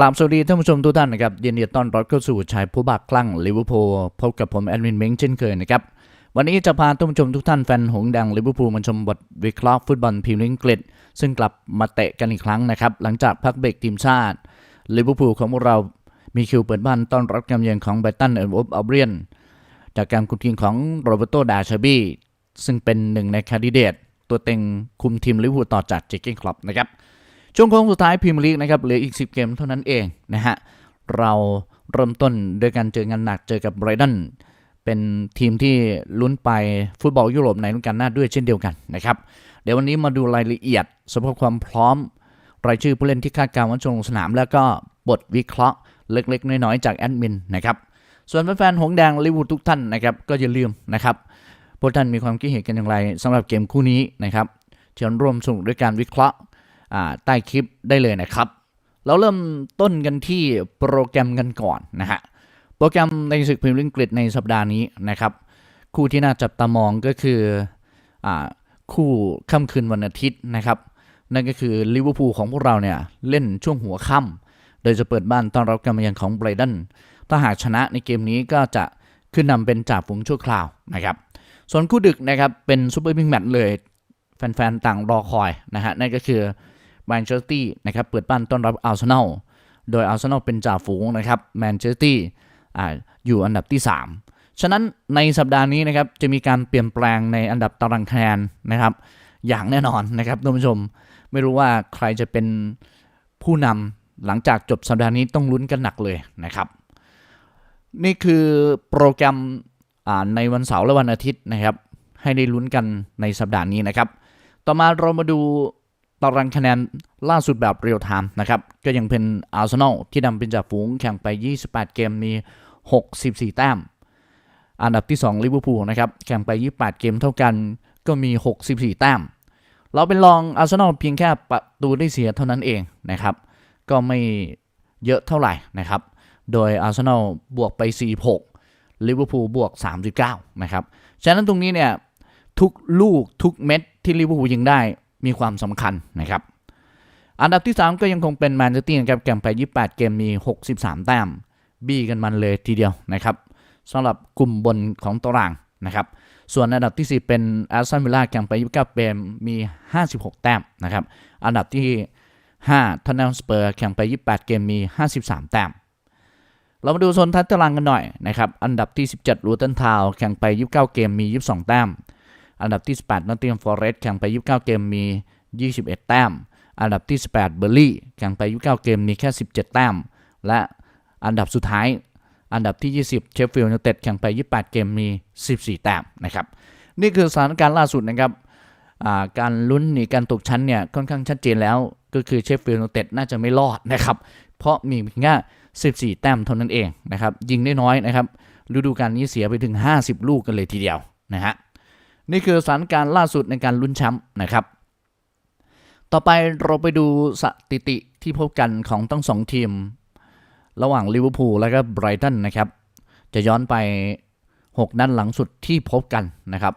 ราบสวัสดีท่านผู้ชมทุกท่านนะครับยินดีต้อนรับเข้าสู่ชายผู้บักคลั่งลิเวอร์พูลพบกับผมแอดมินเม้งเช่นเคยนะครับ วันนี้จะพาท่านผู้ชมทุกท่านแฟนหงแดังลิเวอร์พูลมาชมบทวิเคราะห์ฟุตบอลพรีเมียร์อังกฤษซึ่งกลับมาเตะกันอีกครั้งนะครับหลังจากพักเบรกทีมชาติลิเวอร์พูลของพวกเรา มีคิวเปิดบ้านต้อนรับการเยือนของไบรตันเอร์วอฟอัลเบียนจากการคุมทีมของโรเบโตดาชาบี้ซึ่งเป็นหนึ่งในแคนดิเดตตัวเต็งคุมทีมลิเวอร์พูลต่อจากเจคเกนคลับนะครับ ช่วงโค้งสุดท้ายพรีเมียร์ลีกนะครับเหลืออีก 10 เกมเท่านั้นเองนะฮะเราเริ่มต้นโดยการเจองานหนักเจอกับไบรตันเป็นทีมที่ลุ้นไปฟุตบอลยุโรปในฤดูกาลหน้าด้วยเช่นเดียวกันนะครับเดี๋ยววันนี้มาดูรายละเอียดสภาพความพร้อม รายชื่อผู้เล่นที่คาดการณ์ว่าจะลงสนาม แล้วก็บทวิเคราะห์เล็ก ๆ น้อยๆจากแอดมินนะครับส่วนแฟนๆหงสแดงลิเวอร์พูลทุกท่านนะครับก็อย่าลืมนะครับพวกท่านมีความคิดเห็นกันอย่างไรสำหรับเกมคู่นี้นะครับเชิญร่วมสนุกด้วยการวิเคราะห์ ใต้คลิปได้เลยนะครับ เราเริ่มต้นกันที่โปรแกรมกันก่อนนะฮะ โปรแกรมในศึกพรีเมียร์ลีกอังกฤษในสัปดาห์นี้นะครับ คู่ที่น่าจับตามองก็คืออคู่ค่ำคืนวันอาทิตย์นะครับ นั่นก็คือลิเวอร์พูลของพวกเราเนี่ยเล่นช่วงหัวค่ำโดยจะเปิดบ้านต้อนรับการมาเยือนของไบรตันถ้าหากชนะในเกมนี้ก็จะขึ้นนำเป็นจ่าฝูงชั่วคราวนะครับ ส่วนคู่ดึกนะครับเป็นซูเปอร์บิ๊กแมตช์เลย แฟนๆ ต่างรอคอยนะฮะนั่นก็คือ แมนเชสเตอร์นะครับเปิดบ้านต้อนรับอาร์เซนอลโดยอาร์เซนอลเป็นจ่าฝูงนะครับแมนเชสเตอร์อ่าอยู่อันดับที่ 3 ฉะนั้นในสัปดาห์นี้นะครับจะมีการเปลี่ยนแปลงในอันดับตารางคะแนนนะครับ อย่างแน่นอนนะครับท่านผู้ชมไม่รู้ว่าใครจะเป็นผู้นำหลังจากจบสัปดาห์นี้ต้องลุ้นกันหนักเลยนะครับ นี่คือโปรแกรมในวันเสาร์และวันอาทิตย์นะครับ ให้ได้ลุ้นกันในสัปดาห์นี้นะครับ ต่อมาเรามาดู ตารางคะแนนล่าสุดแบบเรียลไทม์นะครับ ก็ยังเป็นอาร์เซนอลที่นำเป็นจ่าฝูงแข่งไป 28 เกมมี 64 แต้ม อันดับที่2ลิเวอร์พูลนะครับแข่งไป 28 เกมเท่ากันก็มี 64 แต้ม เราเป็นรองอาร์เซนอลเพียงแค่ประตูได้เสียเท่านั้นเองนะครับ ก็ไม่เยอะเท่าไหร่นะครับ โดยอาร์เซนอลบวกไป 46 ลิเวอร์พูลบวก 39 นะครับ ฉะนั้นตรงนี้เนี่ยทุกลูกทุกเม็ดที่ลิเวอร์พูลยิงได้ มีความสำคัญนะครับอันดับที่ 3 ก็ยังคงเป็นแมนเชสเตอร์นะครับแข่งไป 28 เกมมี 63 แต้ม บี้กันมันเลยทีเดียวนะครับสำหรับกลุ่มบนของตารางนะครับ ส่วนอันดับที่ 4 เป็นแอสตันวิลล่าแข่งไป 29 เกมมี 56 แต้มนะครับ อันดับที่5ทันนัลสเปอร์แข่งไป 28 เกมมี 53 แต้ม เรามาดูโซนท้ายตารางกันหน่อยนะครับ อันดับที่ 17ลูตันทาวแข่งไป 29 เกมมี 22 แต้ม อันดับที่ 18นอตติงฟอร์เรสต์แข่งไป 29 เกมมี 21 แต้ม อันดับที่ 18 เบอร์ลี่แข่งไป 29 เกมมีแค่ 17 แต้ม และอันดับสุดท้าย อันดับที่ 20 เชฟฟิลด์ยูไนเต็ดแข่งไป 28 เกมมี 14 แต้มนะครับ นี่คือสถานการณ์ล่าสุดนะครับการลุ้นหนีการตกชั้นเนี่ยค่อนข้างชัดเจนแล้ว ก็คือเชฟฟิลด์ยูไนเต็ดน่าจะไม่รอดนะครับ เพราะมีเพียงแค่14 แต้มเท่านั้นเองนะครับ ยิงได้น้อยนะครับ ฤดูกาลนี้เสียไปถึง 50 ลูกกันเลยทีเดียวนะฮะ นี่คือสถานการณ์ล่าสุดในการลุ้นแชมป์นะครับ ต่อไปเราไปดูสถิติที่พบกันของทั้งสองทีม ระหว่างลิเวอร์พูลและก็ไบรตันนะครับ จะย้อนไป 6 นัดหลังสุดที่พบกันนะครับ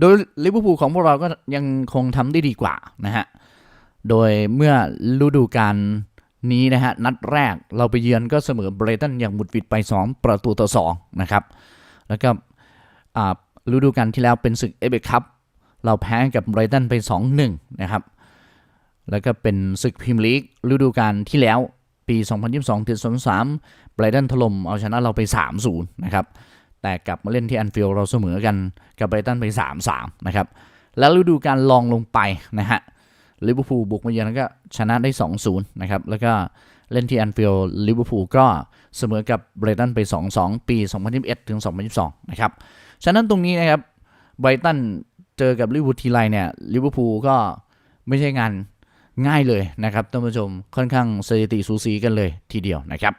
โดยลิเวอร์พูลของพวกเราก็ยังคงทำได้ดีกว่านะฮะ โดยเมื่อฤดูกาลนี้นะฮะ นัดแรกเราไปเยือนก็เสมอไบรตันอย่างบุดหวิดไป 2 ประตูต่อ2นะครับ แล้วก็อ่า ฤดูกาลที่แล้วเป็นศึกเอเบคัพเราแพ้กับไรตันไป 2-1 นะครับ แล้วก็เป็นศึกพรีเมียร์ลีกฤดูกาลที่แล้วปี 2022ถึง2023ไบรตันถล่มเอาชนะเราไป 3-0 นะครับ แต่กลับมาเล่นที่แอนฟิลด์เราเสมอกันกับไบรตันไป 3-3 นะครับ แล้วฤดูกาลลองลงไปนะฮะลิเวอร์พูลบุกมาเยือนแล้วก็ชนะได้ 2-0 นะครับ แล้วก็เล่นที่แอนฟิลด์ลิเวอร์พูลก็เสมอกับไบรตันไป 2-2 ปี 2021ถึง2022 นะครับ ฉะนั้นตรงนี้นะครับไบรตันเจอกับลิเวอร์พูลทีไรเนี่ยลิเวอร์พูลก็ไม่ใช่งานง่ายเลยนะครับท่านผู้ชมค่อนข้างสถิติสูสีกันเลยทีเดียวนะครับ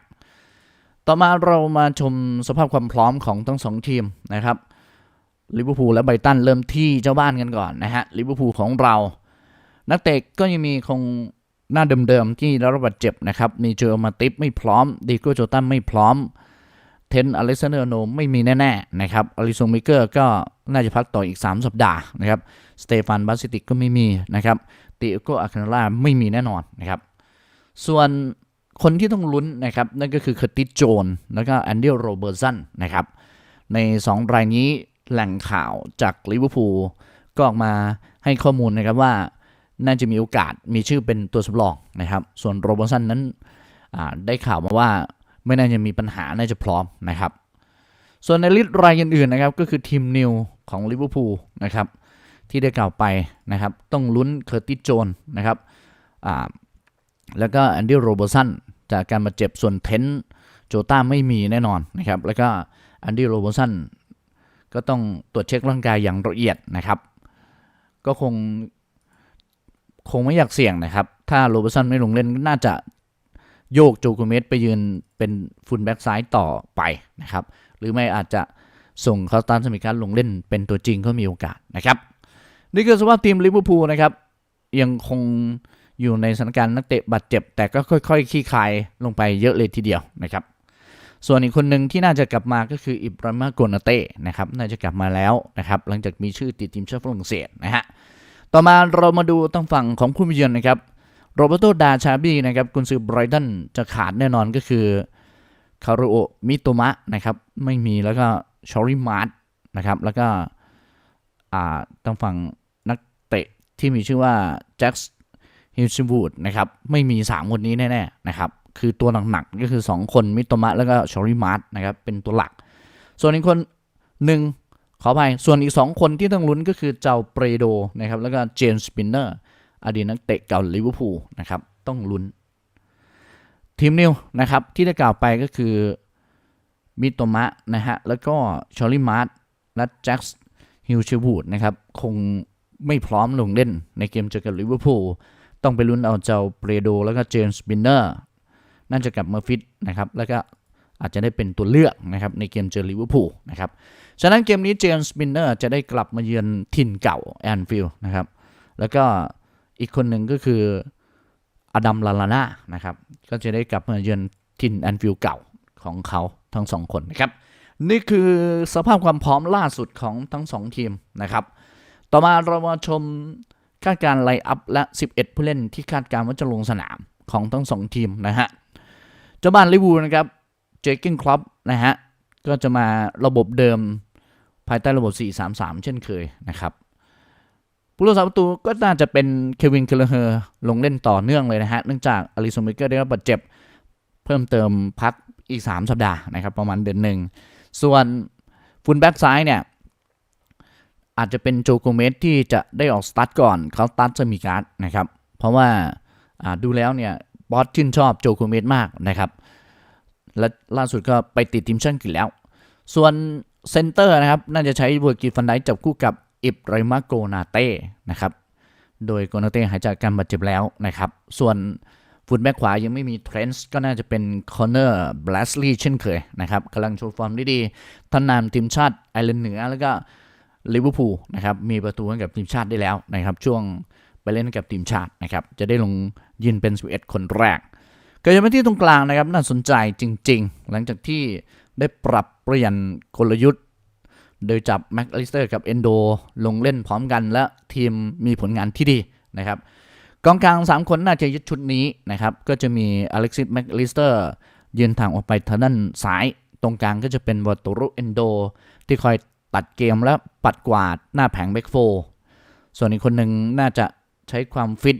ต่อมาเรามาชมสภาพความพร้อมของทั้งสองทีมนะครับลิเวอร์พูลและไบตันเริ่มที่เจ้าบ้านกันก่อนนะฮะลิเวอร์พูลของเรา นักเตะก็ยังมีคงหน้าเดิมๆที่ได้รับบาดเจ็บนะครับ มีเจอมาติฟไม่พร้อมดีโกโจตันไม่พร้อม เทนอเล็กซานเดอร์โนไม่มีแน่ๆนะครับอลิซงมิเกอร์ก็น่าจะพักต่ออีก 3 สัปดาห์นะครับสเตฟานบาสติกก็ไม่มีนะครับติโกอาคานาล่าไม่มีแน่นอนนะครับส่วนคนที่ต้องลุ้นนะครับนั่นก็คือเคอร์ติสโจนแล้วก็แอนเดี้โรเบอร์สันนะครับใน 2 รายนี้แหล่งข่าวจากลิเวอร์พูลก็ออกมาให้ข้อมูลนะครับว่าน่าจะมีโอกาสมีชื่อเป็นตัวสำรองนะครับ ส่วนโรเบอร์สันนั้นได้ข่าวมาว่า ไม่น่าจะมีปัญหาน่าจะพร้อมนะครับ ส่วนในลิสต์รายอื่นๆนะครับก็คือทีมนิวของลิเวอร์พูลนะครับที่ได้กล่าวไปนะครับต้องลุ้นเคอร์ติสโจนนะครับอ่าแล้วก็แอนดี้โรเบอร์สันจากการบาดเจ็บส่วนเทนโจต้าไม่มีแน่นอนนะครับแล้วก็แอนดี้โรเบอร์สันก็ต้องตรวจเช็คร่างกายอย่างละเอียดนะครับ ก็คงคงไม่อยากเสี่ยงนะครับ ถ้าโรเบอร์สันไม่ลงเล่นน่าจะ โยกโจโกเมสไปยืนเป็นฟุลแบ็กซ้ายต่อไปนะครับ หรือไม่อาจจะส่งคาสตันสมิการลงเล่นเป็นตัวจริงก็มีโอกาสนะครับ นี่คือสภาพทีมลิเวอร์พูลนะครับยังคงอยู่ในสถานการณ์นักเตะบาดเจ็บ แต่ก็ค่อยๆคลี่คลายลงไปเยอะเลยทีเดียวนะครับ ส่วนอีกคนหนึ่งที่น่าจะกลับมาก็คืออิบราฮิมาโกนาเต้นะครับน่าจะกลับมาแล้วนะครับ หลังจากมีชื่อติดทีมชาติฝรั่งเศสนะฮะต่อมาเรามาดูตั้งฝั่งของผู้มีเยือนนะครับ โรเบโตดาชาบีนะครับกุนซือไบรตันจะขาดแน่นอนก็คือคารุโอมิโตมะนะครับไม่มีแล้วก็ชอริมาร์ตนะครับแล้วก็อ่างฝั่งนักเตะที่มีชื่อว่าแจ็คฮิลชิวูดนะครับไม่มี 3 คนนี้แน่ๆนะครับคือตัวหนักๆก็คือ 2 คนมิโตมะแล้วก็ชอริมาร์ตนะครับเป็นตัวหลัก ส่วนอีกคนหนึ่งขออภัยส่วนอีก 2 คนที่ต้องลุ้นก็คือเจ้าเปรโดนะครับแล้วก็เจมส์สปินเนอร์ อดีตนักเตะเก่าลิเวอร์พูลนะครับ ต้องลุ้น ทีมนิวนะครับ ที่ได้กล่าวไปก็คือมิโตมะนะฮะ แล้วก็ชอลลี่มาร์ตและแจ็คส์ฮิลเชวูดนะครับ คงไม่พร้อมลงเล่นในเกมเจอกับลิเวอร์พูลต้องไปลุ้นเอาเจ้าเปรโด แล้วก็เจมส์สปินเนอร์น่าจะกลับมาฟิตนะครับ แล้วก็อาจจะได้เป็นตัวเลือกนะครับในเกมเจอลิเวอร์พูลนะครับ ฉะนั้นเกมนี้เจมส์สปินเนอร์จะได้กลับมาเยือนถิ่นเก่าแอนฟิลด์นะครับ แล้วก็ อีกคนหนึ่งก็คืออดัมลาลาน่านะครับ ก็จะได้กลับมาเยือนถิ่นแอนฟิลเก่าของเขาทั้งสองคนนะครับ นี่คือสภาพความพร้อมล่าสุดของทั้งสองทีมนะครับ ต่อมาเรามาชมคาดการ์ไลอัพและ 11 ผู้เล่นที่คาดการว่าจะลงสนามของทั้งสองทีมนะฮะเจ้าบ้านลิเวอร์พูนะครับเจเกนคลับนะฮะก็จะมาระบบเดิมภายใต้ระบบ 4-3-3 เช่นเคยนะครับ ผู้รักษาประตูก็น่าจะเป็นเควินเคลเฮอร์ลงเล่นต่อเนื่องเลยนะฮะ เนื่องจากอลิซงเบเกอร์ได้รับบาดเจ็บ เพิ่มเติมพักอีก 3 สัปดาห์นะครับประมาณเดือนหนึ่ง ส่วนฟุลแบ็กซ้ายเนี่ยอาจจะเป็นโจโกเมสที่จะได้ออกสตาร์ทก่อนเขาสตาร์ทจะมีการ์ดนะครับ เพราะว่าอ่าดูแล้วเนี่ยบอสชื่นชอบโจโกเมสมากนะครับ และล่าสุดก็ไปติดทีมชาติอังกฤษแล้ว ส่วนเซนเตอร์นะครับ น่าจะใช้เวอร์กิฟันไดจับคู่กับ อิบริมาโกนาเต้นะครับโดยโกนาเต้หายจากการบาดเจ็บแล้วนะครับ ส่วนฟุตแบ็กขวายังไม่มีเทรนส์ก็น่าจะเป็นคอนเนอร์บลัสลีย์เช่นเคยนะครับกำลังโชว์ฟอร์มด้ดีท่านนามทีมชาติไอร์แลนด์เหนือแล้วก็ลิเวอร์พูลนะครับมีประตูให้กับทีมชาติได้แล้วนะครับ ช่วงไปเล่นกับทีมชาตินะครับ จะได้ลงยืนเป็น11คนแรกเกิดมาที่ตรงกลางนะครับน่าสนใจจริง ๆ หลังจากที่ได้ปรับเปลี่ยนกลยุทธ์ โดยจับแม็กอลิสเตอร์กับเอนโดลงเล่นพร้อมกันและทีมมีผลงานที่ดีนะครับกองกลาง 3 คนน่าจะยึดชุดนี้นะครับ ก็จะมีอเล็กซิสแม็กอลิสเตอร์ยืนทางออกไปทางด้านซ้าย ตรงกลางก็จะเป็นวอตโตรุเอนโดที่คอยตัดเกมและปัดกวาดหน้าแผงแบ็กโฟส่วนอีกคนหนึ่งน่าจะใช้ความฟิต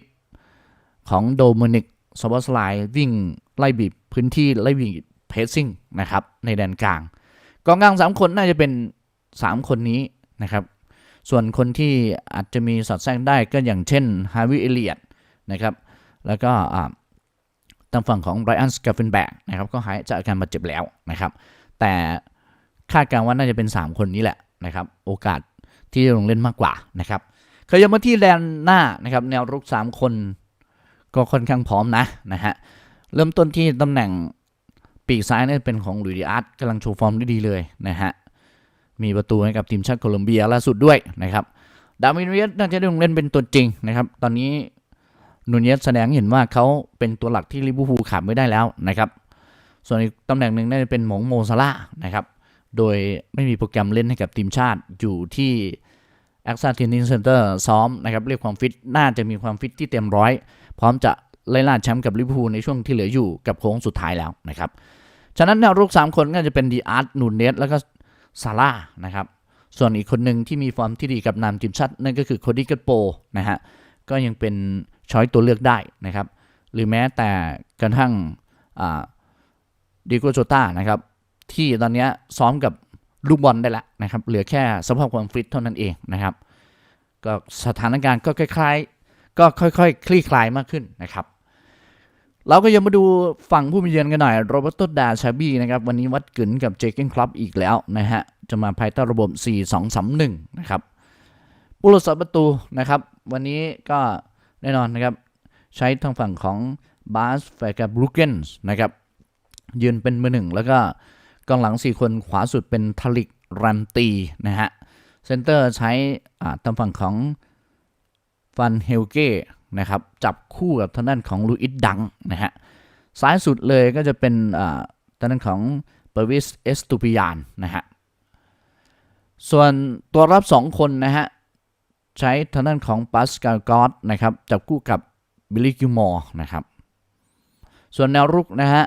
ของโดมินิกซอบอสไลน์วิ่งไล่บีบพื้นที่ไล่บีบเพสซิ่งนะครับในแดนกลางกองกลาง 3 คนน่าจะเป็น 3 คนนี้นะครับ ส่วนคนที่อาจจะมีสอดแทรกได้ก็อย่างเช่นฮาวิเอเลียตนะครับ แล้วก็ทางฝั่งของไบรอันสกาเฟนแบกนะครับก็หายจากอาการบาดเจ็บแล้วนะครับ แต่คาดการณ์ว่าน่าจะเป็น 3 คนนี้แหละนะครับ โอกาสที่จะลงเล่นมากกว่านะครับขยับมาที่แดนหน้านะครับแนวรุก 3 คนก็ค่อนข้างพร้อมนะนะฮะเริ่มต้นที่ตำแหน่งปีกซ้ายนี่เป็นของลุยดิอาร์ตกำลังโชว์ฟอร์มได้ดีเลยนะฮะ มีประตูให้กับทีมชาติโคลอมเบียล่าสุดด้วยนะครับ ดาวินเวียสน่าจะได้ลงเล่นเป็นตัวจริงนะครับ ตอนนี้นูเนเยสแสดงเห็นว่าเขาเป็นตัวหลักที่ลิเวอร์พูลขาดไม่ได้แล้วนะครับ ส่วนอีกตำแหน่งหนึ่งน่าจะเป็นหมงโมซาร่านะครับ โดยไม่มีโปรแกรมเล่นให้กับทีมชาติอยู่ที่แอคซาเทนนิสเซ็นเตอร์ซ้อมนะครับเรียกความฟิตน่าจะมีความฟิตที่เต็มร้อย พร้อมจะไล่ล่าแชมป์กับลิเวอร์พูลในช่วงที่เหลืออยู่กับโค้งสุดท้ายแล้วนะครับ ฉะนั้นแนวรุก 3 คนก็จะเป็นดีอาร์ตนูนเนสแล้วก็ ซาร่านะครับ ส่วนอีกคนหนึ่งที่มีฟอร์มที่ดีกับนามทีมชาตินั่นก็คือโคดี้กัตโปนะฮะ ก็ยังเป็นช้อยตัวเลือกได้นะครับ หรือแม้แต่กระทั่งดิโกโจต้านะครับ ที่ตอนนี้ซ้อมกับลูกบอลได้แล้วนะครับ เหลือแค่สภาพความฟิตเท่านั้นเองนะครับ ก็สถานการณ์ก็คล้ายๆ ก็ค่อยๆ คลี่คลายมากขึ้นนะครับ เราก็ยังมาดูฝั่งผู้มีเยือนกันหน่อยโรเบิร์ตดาชาบี้นะครับ วันนี้วัดกึนกับเจเกนคลับอีกแล้วนะฮะ จะมาภายใต้ระบบ 4-2-3-1 นะครับผู้รักษาประตูนะครับ วันนี้ก็แน่นอนนะครับ ใช้ทางฝั่งของบาสแฟกับบรูเกนส์นะครับยืนเป็นมือหนึ่ง แล้วก็กองหลัง 4 คนขวาสุดเป็นทลิกรัมตีนะฮะเซนเตอร์ใช้ทางฝั่งของฟันเฮลเก้ นะครับจับคู่กับทางด้านของลูอิสดังนะฮะซ้ายสุดเลยก็จะเป็นทางด้านของเปอร์วิสเอสตูปิยานนะฮะส่วนตัวรับ 2 คนนะฮะใช้ทางด้านของปัสกาลกอสนะครับจับคู่กับบิลลี่กิวมอร์นะครับส่วนแนวรุกนะฮะ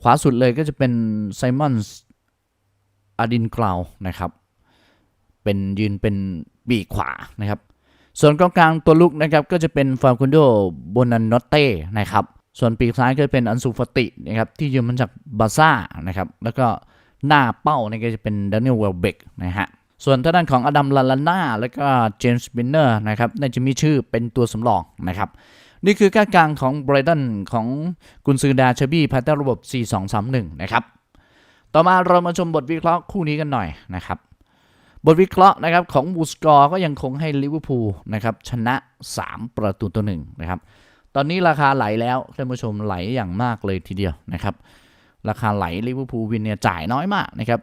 ขวาสุดเลยก็จะเป็นไซมอนส์อาดินกราวนะครับเป็นยืนเป็นปีกขวานะครับ ส่วนกองกลางตัวลุกนะครับก็จะเป็นฟาคุนโดโบนันโนเต้นะครับ ส่วนปีกซ้ายก็เป็นอันซูฟตินะครับที่ยืมมาจากบาซ่านะครับแล้วก็หน้าเป้านี่ก็จะเป็นดานิเอลเวลเบกนะฮะส่วนทางด้านของอดัมลาลาน่าแล้วก็เจมส์บินเนอร์นะครับน่าจะมีชื่อเป็นตัวสำรองนะครับนี่คือการกลางของไบรตันของกุนซือดาเชบี้ภายใต้ระบบ 4-2-3-1 นะครับ ต่อมาเรามาชมบทวิเคราะห์คู่นี้กันหน่อยนะครับ บทวิเคราะห์นะครับของบูสกอร์ก็ยังคงให้ลิเวอร์พูลนะครับชนะ 3 ประตูต่อหนึ่งนะครับ ตอนนี้ราคาไหลแล้วท่านผู้ชมไหลอย่างมากเลยทีเดียวนะครับ ราคาไหลลิเวอร์พูลวินเนี่ยจ่ายน้อยมากนะครับ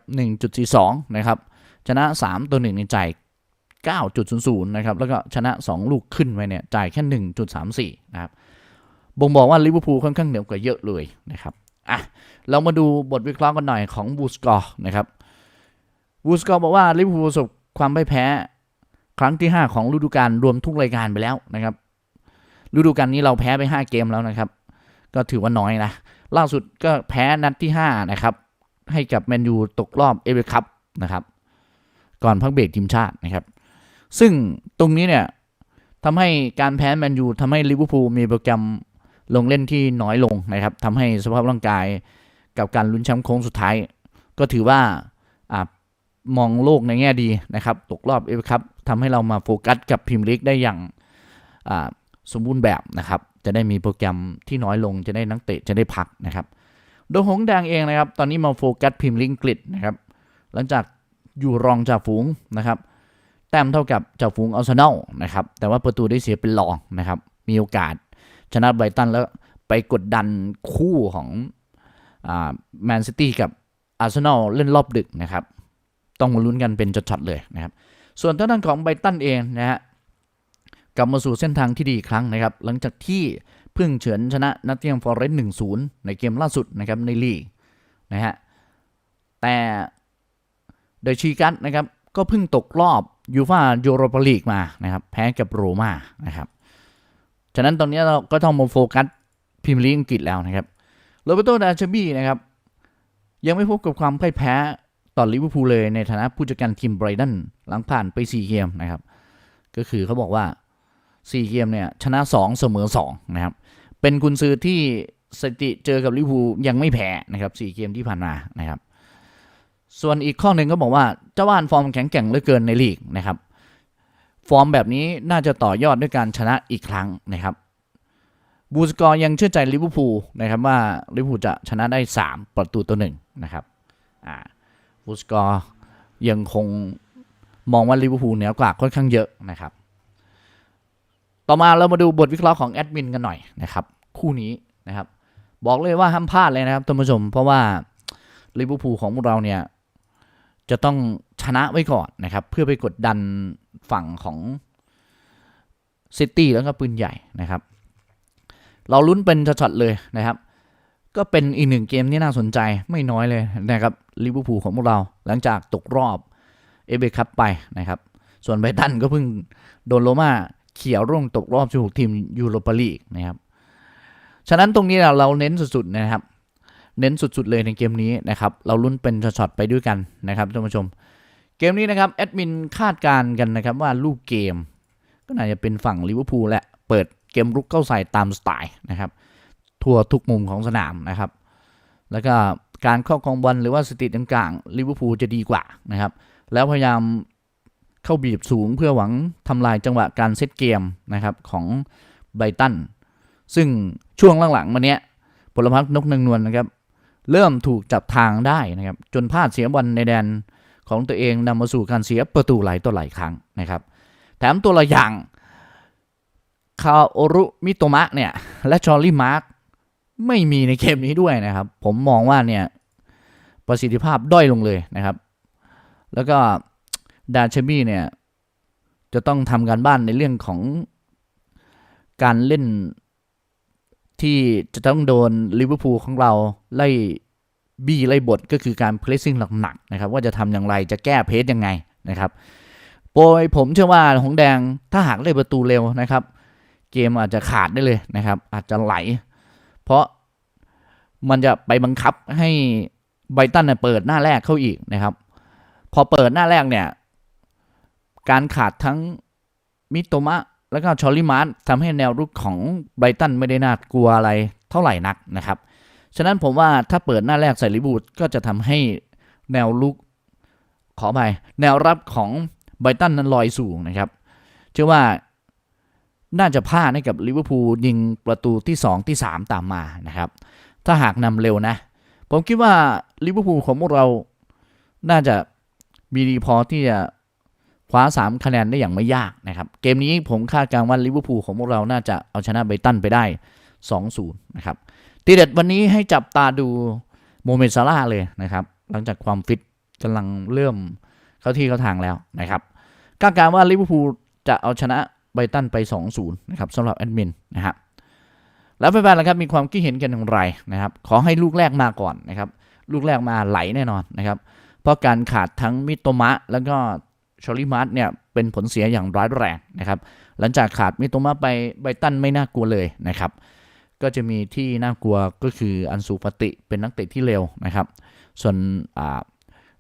1.42 นะครับ ชนะ 3 ตัวหนึ่งในจ่าย 9.00 นะครับ แล้วก็ชนะ 2 ลูกขึ้นไปเนี่ยจ่ายแค่ 1.34 นะครับ บ่งบอกว่าลิเวอร์พูลค่อนข้างเหนือกว่าเยอะเลยนะครับ อะ เรามาดูบทวิเคราะห์กันหน่อยของบูสกอร์นะครับ บูสกอบอกว่าลิเวอร์พูลประสบความพ่ายแพ้ ครั้งที่ 5 ของฤดูกาลรวมทุกรายการไปแล้วนะครับฤดูกาลนี้เราแพ้ไป 5 เกมแล้วนะครับ ก็ถือว่าน้อยนะ ล่าสุดก็แพ้นัดที่ 5 นะครับ ให้กับแมนยูตกรอบเอเวอร์คัพนะครับ ก่อนพักเบรกทีมชาตินะครับ ซึ่งตรงนี้เนี่ยทำให้การแพ้แมนยูทำให้ลิเวอร์พูลมีโปรแกรมลงเล่นที่น้อยลงนะครับทำให้สภาพร่างกายกับการลุ้นแชมป์โค้งสุดท้าย ก็ถือว่าอ มองโลกในแง่ดีนะครับ ตกรอบเอฟครับทำให้เรามาโฟกัสกับพรีเมียร์ลีกได้อย่างสมบูรณ์แบบนะครับ จะได้มีโปรแกรมที่น้อยลงจะได้นักเตะจะได้พักนะครับ โดยหงแดงเองนะครับ ตอนนี้มาโฟกัสพรีเมียร์ลีกอังกฤษนะครับ หลังจากอยู่รองจากฝูงนะครับ แต้มเท่ากับจากฝูงอาร์เซนอลนะครับ แต่ว่าประตูได้เสียเป็นรองนะครับ มีโอกาสชนะไบรตันแล้วไปกดดันคู่ของแมนซิตี้กับอาร์เซนอลเล่นรอบดึกนะครับ ต้องลุ้นกันเป็นจัดๆเลยนะครับ ส่วนทางด้านของไบตันเองนะฮะกลับมาสู่เส้นทางที่ดีอีกครั้งนะครับ หลังจากที่เพิ่งเฉือนชนะนัตเตียมฟอร์เรสต์หนึ่งศูนย์ในเกมล่าสุดนะครับในลีกนะฮะแต่โดยชีกัสนะครับก็เพิ่งตกรอบยูฟายูโรปาลีกมานะครับแพ้กับโรม่านะครับฉะนั้นตอนนี้เราก็ต้องมาโฟกัสพรีเมียร์ลีกอังกฤษแล้วนะครับโรเบโตดาชบี้นะครับยังไม่พบกับความพ่ายแพ้ ต่อลิเวอร์พูลเลยในฐานะผู้จัดการทีมไบรตันหลังผ่านไป 4 เกมนะครับ ก็คือเขาบอกว่า 4 เกมเนี่ยชนะ 2 เสมอ 2 นะครับ เป็นกุนซือที่สติเจอกับลิเวอร์พูลยังไม่แพ้นะครับ 4 เกมที่ผ่านมานะครับ ส่วนอีกข้อหนึ่งก็บอกว่าเจ้าบ้านฟอร์มแข็งแกร่งเหลือเกินในลีกนะครับ ฟอร์มแบบนี้น่าจะต่อยอดด้วยการชนะอีกครั้งนะครับบูสกอร์ยังเชื่อใจลิเวอร์พูลนะครับว่าลิเวอร์พูลจะชนะได้ 3 ประตูต่อหนึ่งนะครับอ่า บูสกอร์ยังคงมองว่าลิเวอร์พูลเหนือกว่าค่อนข้างเยอะนะครับ ต่อมาเรามาดูบทวิเคราะห์ของแอดมินกันหน่อยนะครับคู่นี้นะครับ บอกเลยว่าห้ามพลาดเลยนะครับท่านผู้ชม เพราะว่าลิเวอร์พูลของพวกเราเนี่ยจะต้องชนะไว้ก่อนนะครับ เพื่อไปกดดันฝั่งของซิตี้แล้วก็ปืนใหญ่นะครับ เราลุ้นเป็นช็อตๆเลยนะครับ ก็เป็นอีกหนึ่งเกมที่น่าสนใจไม่น้อยเลยนะครับลิเวอร์พูลของพวกเรา หลังจากตกรอบเอเบคัพไปนะครับ ส่วนไบตันก็เพิ่งโดนโรม่าเขี่ยวร่วงตกรอบ16ทีมยูโรปาลีกนะครับ ฉะนั้นตรงนี้เราเน้นสุดๆนะครับ เน้นสุดๆเลยในเกมนี้นะครับ เราลุ้นเป็นช็อตๆไปด้วยกันนะครับท่านผู้ชม เกมนี้นะครับแอดมินคาดการณ์กันนะครับว่าลูกเกม ก็น่าจะเป็นฝั่งลิเวอร์พูลแหละเปิดเกมรุกเข้าใส่ตามสไตล์นะครับ ทั่วทุกมุมของสนามนะครับ แล้วก็การครอบครองบอลหรือว่าสถิติต่างๆลิเวอร์พูลจะดีกว่านะครับ แล้วพยายามเข้าบีบสูงเพื่อหวังทำลายจังหวะการเซตเกมนะครับของไบตัน ซึ่งช่วงหลังๆมาเนี้ยพลพักนกนางนวลนะครับ เริ่มถูกจับทางได้นะครับ จนพลาดเสียบอลในแดนของตัวเองนำมาสู่การเสียประตูหลายต่อหลายครั้งนะครับ แถมตัวละอย่างคาโอรุมิโตมะเนี่ย และชอลลี่มาร์ก ไม่มีในเกมนี้ด้วยนะครับ ผมมองว่าเนี่ยประสิทธิภาพด้อยลงเลยนะครับ แล้วก็ดานเชมี่เนี่ยจะต้องทำการบ้านในเรื่องของการเล่นที่จะต้องโดนลิเวอร์พูลของเราไล่บี้ไล่บทก็คือการเพรสซิ่งหนักๆนะครับ ว่าจะทำอย่างไรจะแก้เพสยังไงนะครับโดยผมเชื่อว่าหงแดงถ้าหากได้ประตูเร็วนะครับ เกมอาจจะขาดได้เลยนะครับ อาจจะไหล เพราะมันจะไปบังคับให้ไบตันเนยเปิดหน้าแรกเข้าอีกนะครับ พอเปิดหน้าแรกเนี่ย การขาดทั้งมิโตมะ แล้วก็ชอลลีมาร์ทำให้แนวรุกของไบตันไม่ได้น่ากลัวอะไรเท่าไหร่นักนะครับ ฉะนั้นผมว่าถ้าเปิดหน้าแรกใส่ลิบูดก็จะทำให้แนวลุกขอไปแนวรับของไบตันนั้นลอยสูงนะครับ เชื่อว่า น่าจะพลาดให้กับลิเวอร์พูลยิงประตูที่ 2 ที่ 3 ตามมานะครับ ถ้าหากนำเร็วนะ ผมคิดว่าลิเวอร์พูลของพวกเรา น่าจะมีดีพอที่จะคว้า 3 คะแนนได้อย่างไม่ยากนะครับ เกมนี้ผมคาดการณ์ว่าลิเวอร์พูลของพวกเราน่าจะเอาชนะไบตันไปได้ 2-0 นะครับทีเด็ดวันนี้ให้จับตาดูโมเมนต์ซาร่าเลยนะครับ หลังจากความฟิตกำลังเริ่มเข้าที่เข้าทางแล้วนะครับคาดการณ์ว่าลิเวอร์พูลจะเอาชนะ ไบตันไป 2-0 นะครับสำหรับแอดมินนะครับแล้วแฟนๆล่ะครับมีความคิดเห็นกันอย่างไรนะครับ ขอให้ลูกแรกมาก่อนนะครับ ลูกแรกมาไหลแน่นอนนะครับ เพราะการขาดทั้งมิโตมะ แล้วก็ชอลลี่มาร์ทเนี่ยเป็นผลเสียอย่างร้ายแรงนะครับ หลังจากขาดมิโตมะไปไบตันไม่น่ากลัวเลยนะครับ ก็จะมีที่น่ากลัวก็คืออันซูฟติเป็นนักเตะที่เร็วนะครับ ส่วนอ่า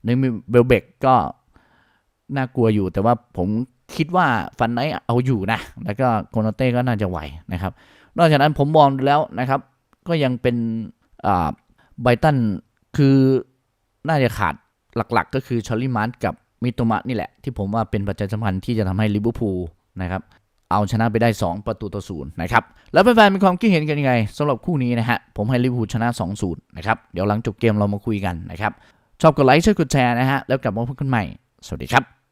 ในเบลเบกก็น่ากลัวอยู่แต่ว่าผม คิดว่าฟันไนเอาอยู่นะ แล้วก็โคนาเต้ก็น่าจะไหวนะครับ นอกจากนั้นผมมองดูแล้วนะครับ ก็ยังเป็นไบตันคือน่าจะขาดหลักๆก็คือชอลลี่มาร์กับมิโตมะนี่แหละ ที่ผมว่าเป็นปัจจัยสำคัญที่จะทำให้ลิเวอร์พูลนะครับเอาชนะไปได้ 2 ประตูต่อศูนย์นะครับ แล้วแฟนๆมีความคิดเห็นกันยังไงสำหรับคู่นี้นะฮะ ผมให้ลิเวอร์พูลชนะ 2-0 นะครับ เดี๋ยวหลังจบเกมเรามาคุยกันนะครับ ชอบกดไลค์ช่วยกดแชร์นะฮะ แล้วกลับมาพบกันใหม่ สวัสดีครับ